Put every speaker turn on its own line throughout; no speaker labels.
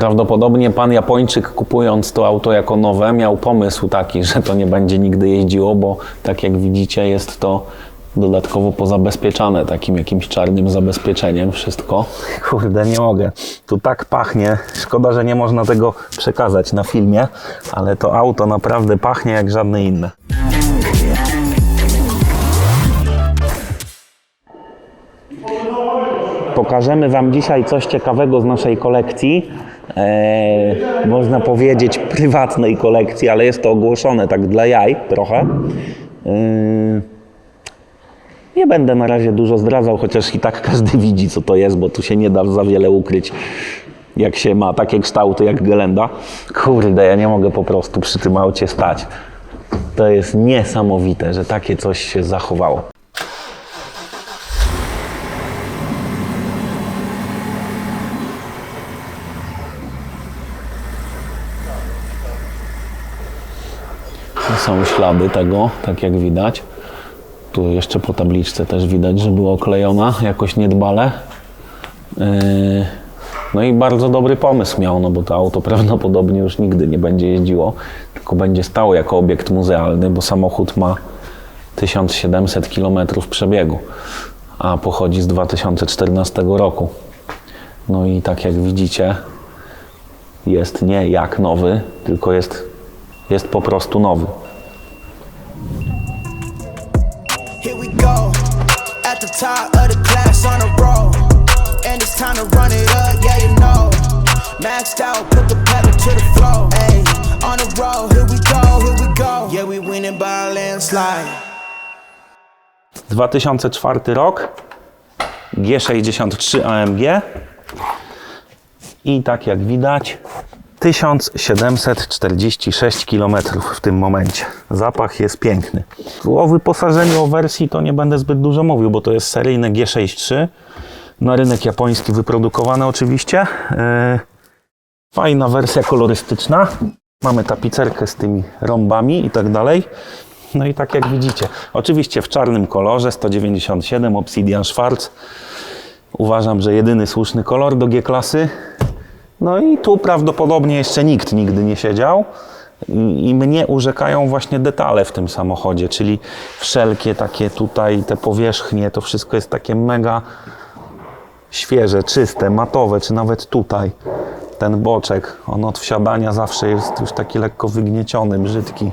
Prawdopodobnie pan Japończyk kupując to auto jako nowe miał pomysł taki, że to nie będzie nigdy jeździło, bo tak jak widzicie jest to dodatkowo pozabezpieczane takim jakimś czarnym zabezpieczeniem wszystko. Kurde, nie mogę. Tu tak pachnie. Szkoda, że nie można tego przekazać na filmie, ale to auto naprawdę pachnie jak żadne inne. Pokażemy Wam dzisiaj coś ciekawego z naszej kolekcji. E, można powiedzieć prywatnej kolekcji, ale jest to ogłoszone tak dla jaj trochę. E, nie będę na razie dużo zdradzał, chociaż i tak każdy widzi, co to jest, bo tu się nie da za wiele ukryć, jak się ma takie kształty jak Gelenda. Kurde, ja nie mogę po prostu przy tym aucie stać. To jest niesamowite, że takie coś się zachowało. Są ślady tego, tak jak widać. Tu jeszcze po tabliczce też widać, że była oklejona jakoś niedbale. Yy, No i bardzo dobry pomysł miał, no bo to auto prawdopodobnie już nigdy nie będzie jeździło, tylko będzie stało jako obiekt muzealny, bo samochód ma 1700 km przebiegu, a pochodzi z 2014 roku. No i tak jak widzicie, jest nie jak nowy, tylko jest, jest po prostu nowy.
Top of the class on a roll. And it's time to run it up, yeah, you know. Maxed out, put the pedal to the. Ayy, on here we go, here we go. Yeah, we winning by a landslide.
2004 rok, G63 AMG i tak jak widać 1746 km w tym momencie. Zapach jest piękny. O wyposażeniu, o wersji to nie będę zbyt dużo mówił, bo to jest seryjne G63 na rynek japoński wyprodukowane oczywiście. Yy, Fajna wersja kolorystyczna. Mamy tapicerkę z tymi rąbami i tak dalej. No i tak jak widzicie, oczywiście w czarnym kolorze 197 Obsidian Schwarz. Uważam, że jedyny słuszny kolor do G-klasy. No i tu prawdopodobnie jeszcze nikt nigdy nie siedział. I mnie urzekają właśnie detale w tym samochodzie, czyli wszelkie takie tutaj, te powierzchnie, to wszystko jest takie mega świeże, czyste, matowe, czy nawet tutaj ten boczek, on od wsiadania zawsze jest już taki lekko wygnieciony, brzydki.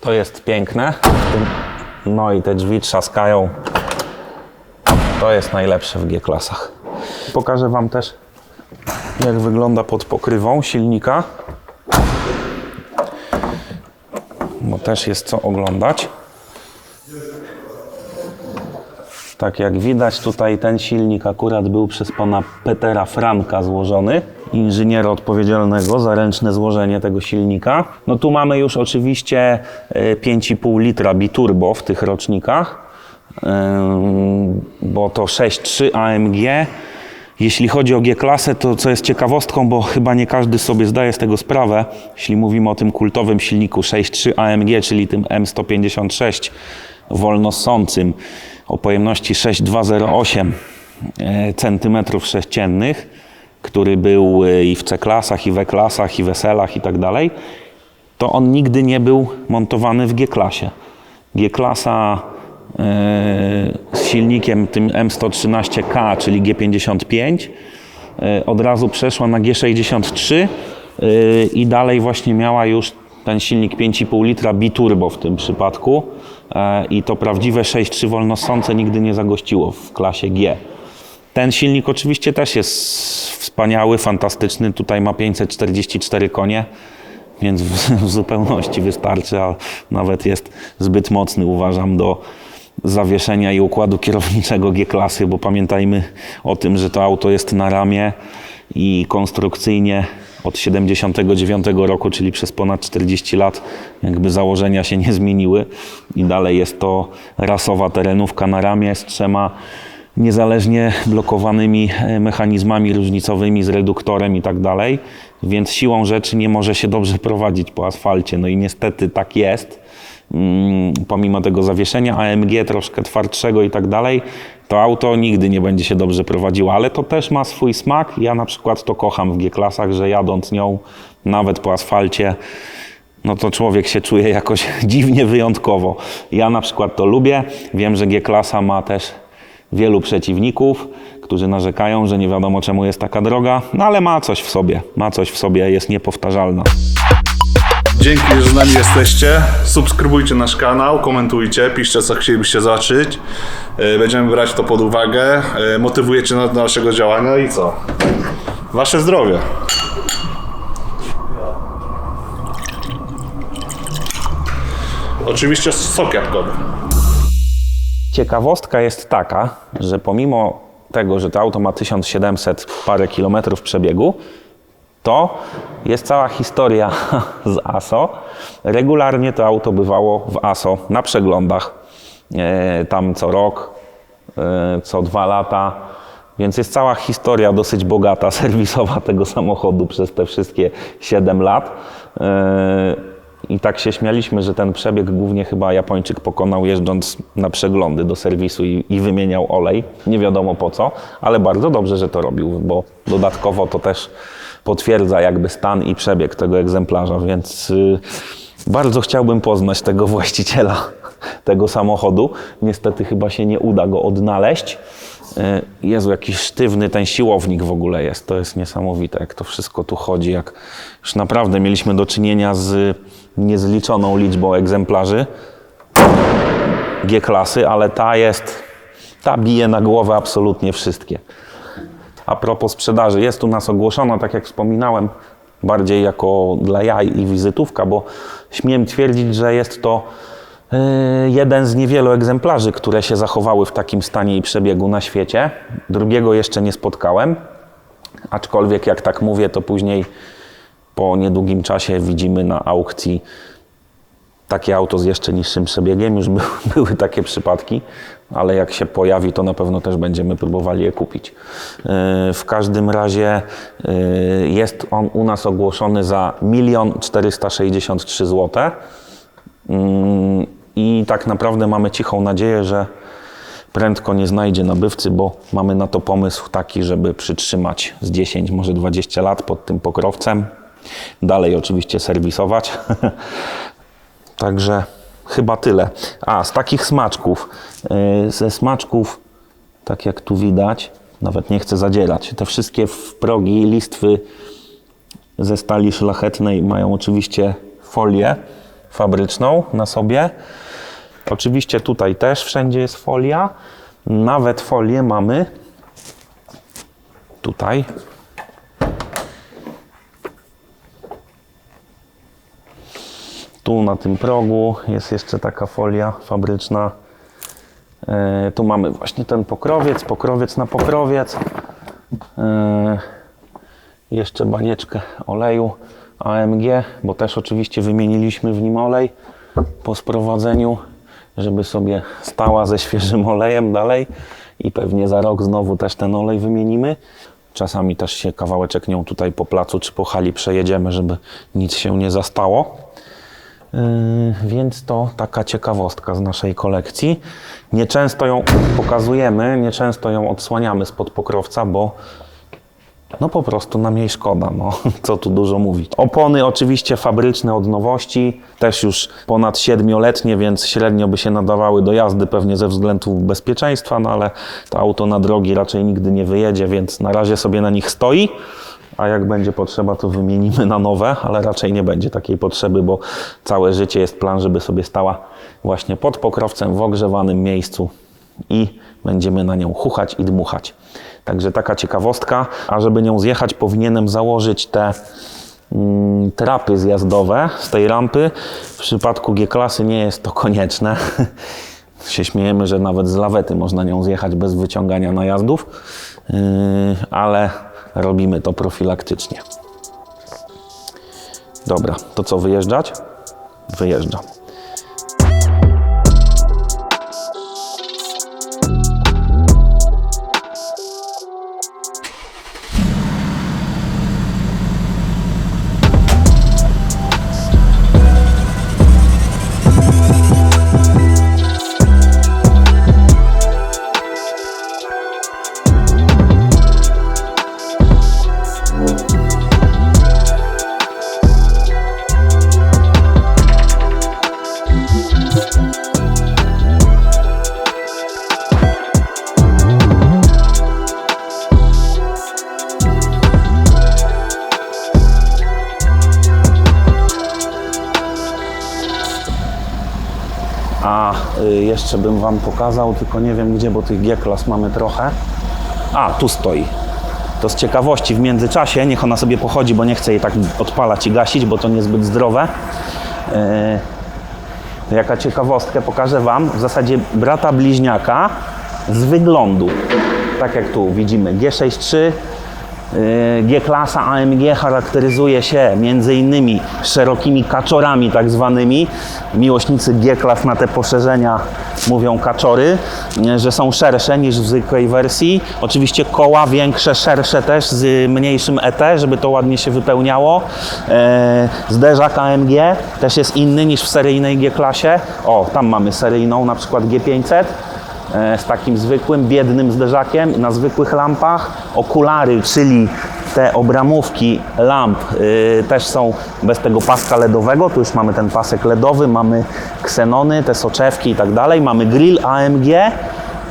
To jest piękne. No i te drzwi trzaskają. To jest najlepsze w G-klasach. Pokażę Wam też, jak wygląda pod pokrywą silnika. Bo też jest co oglądać. Tak jak widać, tutaj ten silnik akurat był przez pana Petera Franka złożony, inżyniera odpowiedzialnego za ręczne złożenie tego silnika. No tu mamy już oczywiście e, 5,5 litra biturbo w tych rocznikach, bo to 6.3 AMG. Jeśli chodzi o G-klasę, to co jest ciekawostką, bo chyba nie każdy sobie zdaje z tego sprawę, jeśli mówimy o tym kultowym silniku 6.3 AMG, czyli tym M156 wolnossącym o pojemności 6208 e, centymetrów sześciennych, który był e, i w C-klasach, i w E-klasach, i w SL-ach i tak dalej, to on nigdy nie był montowany w G-klasie. G-klasa z silnikiem tym M113K, czyli G55, e, od razu przeszła na G63 e, i dalej właśnie miała już ten silnik 5,5 litra biturbo w tym przypadku e, i to prawdziwe 6.3 wolnossące nigdy nie zagościło w klasie G. Ten silnik oczywiście też jest wspaniały, fantastyczny. Tutaj ma 544 konie, więc w, w zupełności wystarczy, a nawet jest zbyt mocny, uważam, do zawieszenia i układu kierowniczego G-klasy, bo pamiętajmy o tym, że to auto jest na ramie i konstrukcyjnie od 79 roku, czyli przez ponad 40 lat, jakby założenia się nie zmieniły i dalej jest to rasowa terenówka na ramię z trzema niezależnie blokowanymi e, mechanizmami różnicowymi z reduktorem i tak dalej, więc siłą rzeczy nie może się dobrze prowadzić po asfalcie. No i niestety tak jest. Mm, Pomimo tego zawieszenia AMG troszkę twardszego i tak dalej, to auto nigdy nie będzie się dobrze prowadziło, ale to też ma swój smak. Ja na przykład to kocham w G-klasach, że jadąc nią nawet po asfalcie, no to człowiek się czuje jakoś dziwnie wyjątkowo. Ja na przykład to lubię. Wiem, że G-klasa ma też wielu przeciwników, którzy narzekają, że nie wiadomo czemu jest taka droga, no ale ma coś w sobie. Ma coś w sobie, jest niepowtarzalna.
Dzięki, że z nami jesteście. Subskrybujcie nasz kanał, komentujcie, piszcie co chcielibyście zobaczyć. E, Będziemy brać to pod uwagę. E, Motywujecie nas do naszego działania i co? Wasze zdrowie. Oczywiście sok jabłkowy.
Ciekawostka jest taka, że pomimo tego, że to auto ma 1700 parę kilometrów przebiegu, to jest cała historia z ASO. Regularnie to auto bywało w ASO na przeglądach, e, tam co rok, e, co dwa lata. Więc jest cała historia dosyć bogata, serwisowa tego samochodu przez te wszystkie 7 lat. E, I tak się śmialiśmy, że ten przebieg głównie chyba Japończyk pokonał jeżdżąc na przeglądy do serwisu i, i wymieniał olej. Nie wiadomo po co, ale bardzo dobrze, że to robił, bo dodatkowo to też potwierdza jakby stan i przebieg tego egzemplarza, więc y, bardzo chciałbym poznać tego właściciela tego samochodu. Niestety chyba się nie uda go odnaleźć. Y, Jezu, jakiś sztywny ten siłownik w ogóle jest. To jest niesamowite, jak to wszystko tu chodzi. Jak już naprawdę mieliśmy do czynienia z niezliczoną liczbą egzemplarzy G-klasy, ale ta jest, ta bije na głowę absolutnie wszystkie. A propos sprzedaży, jest u nas ogłoszona, tak jak wspominałem, bardziej jako dla jaj i wizytówka, bo śmiem twierdzić, że jest to yy, jeden z niewielu egzemplarzy, które się zachowały w takim stanie i przebiegu na świecie. Drugiego jeszcze nie spotkałem, aczkolwiek jak tak mówię, to później po niedługim czasie widzimy na aukcji takie auto z jeszcze niższym przebiegiem. Już by, były takie przypadki, ale jak się pojawi, to na pewno też będziemy próbowali je kupić. Yy, W każdym razie yy, jest on u nas ogłoszony za 1 463 zł. I tak naprawdę mamy cichą nadzieję, że prędko nie znajdzie nabywcy, bo mamy na to pomysł taki, żeby przytrzymać z 10, może 20 lat pod tym pokrowcem. Dalej oczywiście serwisować. Także chyba tyle. A, z takich smaczków. Yy, Ze smaczków, tak jak tu widać, nawet nie chcę zadzierać. Te wszystkie progi, listwy ze stali szlachetnej mają oczywiście folię fabryczną na sobie. Oczywiście tutaj też wszędzie jest folia. Nawet folię mamy tutaj. Tu na tym progu jest jeszcze taka folia fabryczna. E, tu mamy właśnie ten pokrowiec, pokrowiec na pokrowiec. E, jeszcze banieczkę oleju AMG, bo też oczywiście wymieniliśmy w nim olej po sprowadzeniu, żeby sobie stała ze świeżym olejem dalej i pewnie za rok znowu też ten olej wymienimy. Czasami też się kawałeczek nią tutaj po placu czy po hali przejedziemy, żeby nic się nie zastało. Yy, Więc to taka ciekawostka z naszej kolekcji. Nieczęsto ją pokazujemy, nieczęsto ją odsłaniamy spod pokrowca, bo no po prostu nam jej szkoda, no co tu dużo mówić. Opony oczywiście fabryczne od nowości, też już ponad siedmioletnie, więc średnio by się nadawały do jazdy pewnie ze względów bezpieczeństwa, no ale to auto na drogi raczej nigdy nie wyjedzie, więc na razie sobie na nich stoi. A jak będzie potrzeba, to wymienimy na nowe, ale raczej nie będzie takiej potrzeby, bo całe życie jest plan, żeby sobie stała właśnie pod pokrowcem w ogrzewanym miejscu i będziemy na nią chuchać i dmuchać. Także taka ciekawostka. A żeby nią zjechać, powinienem założyć te mm, trapy zjazdowe z tej rampy. W przypadku G-klasy nie jest to konieczne. się śmiejemy, że nawet z lawety można nią zjechać bez wyciągania najazdów, yy, ale robimy to profilaktycznie. Dobra, to co, wyjeżdżać? Wyjeżdżam. Jeszcze bym Wam pokazał, tylko nie wiem gdzie, bo tych G-klas mamy trochę. A, tu stoi. To z ciekawości w międzyczasie, niech ona sobie pochodzi, bo nie chcę jej tak odpalać i gasić, bo to niezbyt zdrowe. Yy, jaka ciekawostkę pokażę Wam. W zasadzie brata bliźniaka z wyglądu. Tak jak tu widzimy G63, yy, G-klasa AMG charakteryzuje się innymi szerokimi kaczorami tak zwanymi. Miłośnicy G-klas na te poszerzenia mówią kaczory, yy, że są szersze niż w zwykłej wersji. Oczywiście koła większe, szersze też z mniejszym ET, żeby to ładnie się wypełniało. E, Zderzak AMG też jest inny niż w seryjnej G-klasie. O, tam mamy seryjną, na przykład G500 e, z takim zwykłym, biednym zderzakiem na zwykłych lampach. Okulary, czyli te obramówki lamp y, też są bez tego paska LEDowego. Tu już mamy ten pasek LEDowy, mamy ksenony, te soczewki i tak dalej. Mamy grill AMG,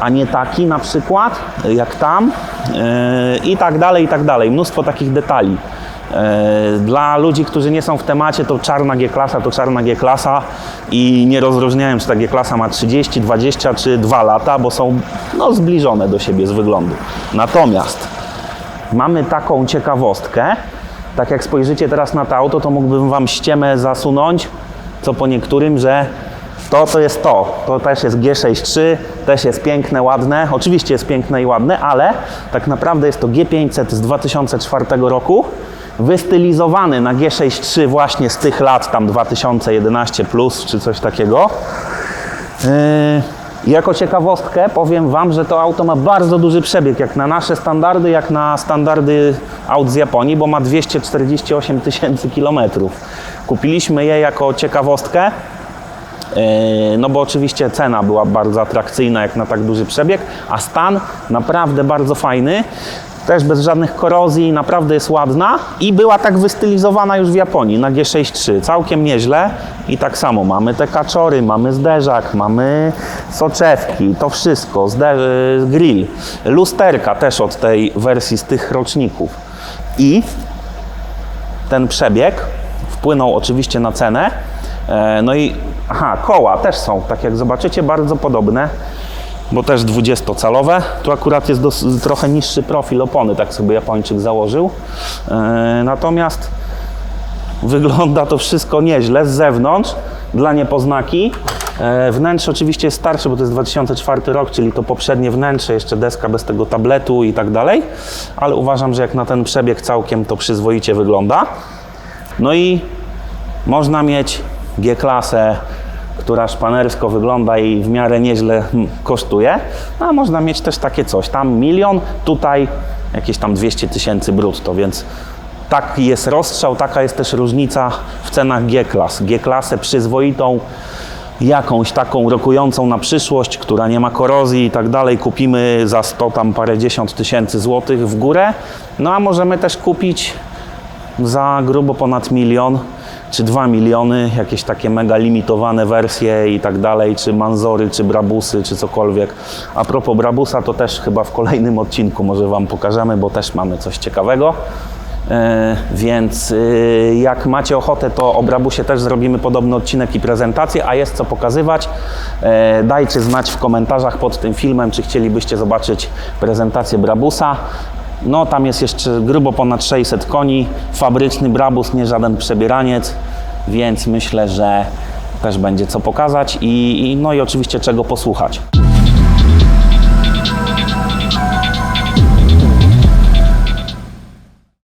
a nie taki na przykład, jak tam. y, I tak dalej, i tak dalej. Mnóstwo takich detali. E, Dla ludzi, którzy nie są w temacie, to czarna G-klasa to czarna G-klasa i nie rozróżniają, czy ta G-klasa ma 30, 20 czy 2 lata, bo są no, zbliżone do siebie z wyglądu. Natomiast mamy taką ciekawostkę, tak jak spojrzycie teraz na to auto, to mógłbym Wam ściemę zasunąć, co po niektórym, że to to jest to. To też jest G63, też jest piękne, ładne. Oczywiście jest piękne i ładne, ale tak naprawdę jest to G500 z 2004 roku, wystylizowany na G63 właśnie z tych lat, tam 2011 plus czy coś takiego. Yy, Jako ciekawostkę powiem Wam, że to auto ma bardzo duży przebieg, jak na nasze standardy, jak na standardy aut z Japonii, bo ma 248 tysięcy kilometrów. Kupiliśmy je jako ciekawostkę, Yy, no bo oczywiście cena była bardzo atrakcyjna jak na tak duży przebieg, a stan naprawdę bardzo fajny. Też bez żadnych korozji, naprawdę jest ładna i była tak wystylizowana już w Japonii na G63. Całkiem nieźle i tak samo mamy te kaczory, mamy zderzak, mamy soczewki, to wszystko, yy, grill, lusterka też od tej wersji z tych roczników. I ten przebieg wpłynął oczywiście na cenę. E, No i aha, koła też są, tak jak zobaczycie, bardzo podobne, bo też 20-calowe. Tu akurat jest trochę niższy profil opony, tak sobie Japończyk założył. E, Natomiast wygląda to wszystko nieźle z zewnątrz dla niepoznaki. E, Wnętrze oczywiście jest starsze, bo to jest 2004 rok, czyli to poprzednie wnętrze, jeszcze deska bez tego tabletu i tak dalej, ale uważam, że jak na ten przebieg całkiem to przyzwoicie wygląda. No i można mieć G-klasę, która szpanersko wygląda i w miarę nieźle hmm, kosztuje, a można mieć też takie coś. Tam milion, tutaj jakieś tam 200 tysięcy brutto, więc taki jest rozstrzał, taka jest też różnica w cenach G-klas. G-klasę przyzwoitą, jakąś taką rokującą na przyszłość, która nie ma korozji i tak dalej, kupimy za 100 tam parędziesiąt tysięcy złotych w górę, no a możemy też kupić za grubo ponad milion czy 2 miliony, jakieś takie mega limitowane wersje i tak dalej, czy Manzory, czy Brabusy, czy cokolwiek. A propos Brabusa, to też chyba w kolejnym odcinku może Wam pokażemy, bo też mamy coś ciekawego. E, więc y, jak macie ochotę, to o Brabusie też zrobimy podobny odcinek i prezentację, a jest co pokazywać. E, dajcie znać w komentarzach pod tym filmem, czy chcielibyście zobaczyć prezentację Brabusa. No tam jest jeszcze grubo ponad 600 koni, fabryczny Brabus, nie żaden przebieraniec, więc myślę, że też będzie co pokazać i, i no i oczywiście czego posłuchać.